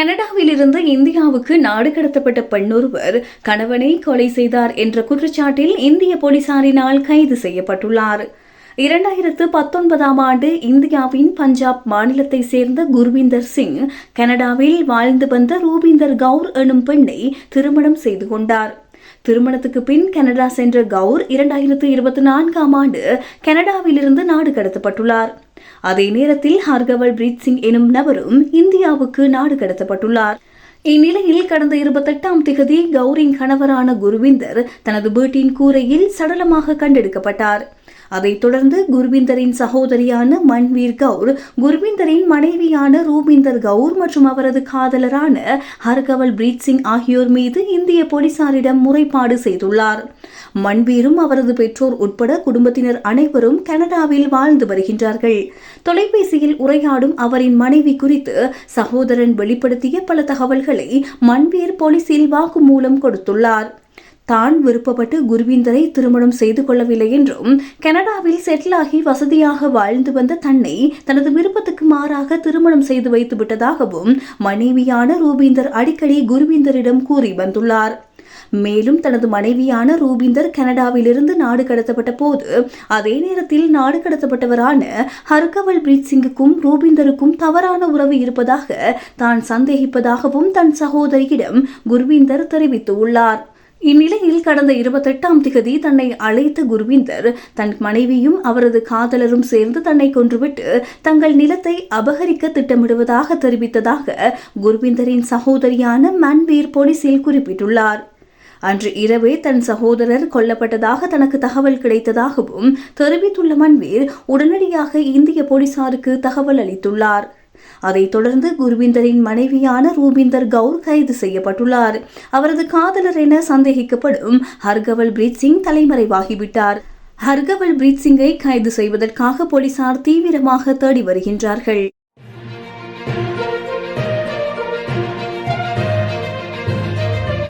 கனடாவிலிருந்து இந்தியாவுக்கு நாடு கடத்தப்பட்ட பெண்ணொருவர் கணவனை கொலை செய்தார் என்ற குற்றச்சாட்டில் இந்திய போலீசாரினால் கைது செய்யப்பட்டுள்ளார். இரண்டாயிரத்து பத்தொன்பதாம் ஆண்டு இந்தியாவின் பஞ்சாப் மாநிலத்தை சேர்ந்த குர்விந்தர் சிங் கனடாவில் வாழ்ந்து வந்த ரூபிந்தர் கவுர் எனும் பெண்ணை திருமணம் செய்து கொண்டார். திருமணத்துக்கு பின் கனடா சென்ற கவுர் இரண்டாயிரத்து இருபத்தி நான்காம் ஆண்டு கனடாவிலிருந்து நாடு கடத்தப்பட்டுள்ளார். அதே நேரத்தில் ஹர்கவல் பிரீத் சிங் எனும் நபரும் இந்தியாவுக்கு நாடு கடத்தப்பட்டுள்ளார். இந்நிலையில் கடந்த இருபத்தெட்டாம் திகதி கௌரின் கணவரான குருவிந்தர் தனது வீட்டின் கூரையில் சடலமாக கண்டெடுக்கப்பட்டார். அதைத் தொடர்ந்து குர்விந்தரின் சகோதரியான மன்வீர் கவுர் குர்விந்தரின் மனைவியான ரூபிந்தர் கவுர் மற்றும் அவரது காதலரான ஹர்கவல் பிரீத் சிங் ஆகியோர் மீது இந்திய போலீசாரிடம் முறைப்பாடு செய்துள்ளார். மன்வீரும் அவரது பெற்றோர் உட்பட குடும்பத்தினர் அனைவரும் கனடாவில் வாழ்ந்து வருகின்றார்கள். தொலைபேசியில் உரையாடும் அவரின் மனைவி குறித்து சகோதரன் வெளிப்படுத்திய பல தகவல்களை மன்வீர் போலீசில் வாக்குமூலம் கொடுத்துள்ளார். தான் விருப்பப்பட்டு குருவிந்தரை திருமணம் செய்து கொள்ளவில்லை என்றும் கனடாவில் செட்டிலாகி வசதியாக வாழ்ந்து வந்த தன்னை தனது விருப்பத்துக்கு மாறாக திருமணம் செய்து வைத்து விட்டதாகவும் மனைவியான ரூபீந்தர் அடிக்கடி குருவிந்தரிடம் கூறி வந்துள்ளார். மேலும் தனது மனைவியான ரூபிந்தர் கனடாவிலிருந்து நாடு கடத்தப்பட்ட போது அதே நேரத்தில் நாடு கடத்தப்பட்டவரான ஹர்கவல் பிரீத் சிங்குக்கும் ரூபிந்தருக்கும் தவறான உறவு இருப்பதாக தான் சந்தேகிப்பதாகவும் தன் சகோதரியிடம் குர்விந்தர் தெரிவித்துள்ளார். இந்நிலையில் கடந்த இருபத்தெட்டாம் திகதி தன்னை அழைத்த குருவிந்தர் தன் மனைவியும் அவரது காதலரும் சேர்ந்து தன்னை கொன்றுவிட்டு தங்கள் நிலத்தை அபகரிக்க திட்டமிடுவதாக தெரிவித்ததாக குருவிந்தரின் சகோதரியான மன்வீர் போலீசில் குறிப்பிட்டுள்ளார். அன்று இரவே தன் சகோதரர் கொல்லப்பட்டதாக தனக்கு தகவல் கிடைத்ததாகவும் தெரிவித்துள்ள மன்வீர் உடனடியாக இந்திய போலீசாருக்கு தகவல் அளித்துள்ளார். அதைத் தொடர்ந்து குருவிந்தரின் மனைவியான ரூபிந்தர் கவுர் கைது செய்யப்பட்டுள்ளார். அவரது காதலர் என சந்தேகிக்கப்படும் ஹர்கவல் பிரீத் சிங் தலைமறைவாகிவிட்டார். ஹர்கவல் பிரீத் சிங்கை கைது செய்வதற்காக போலீசார் தீவிரமாக தேடி வருகின்றார்கள்.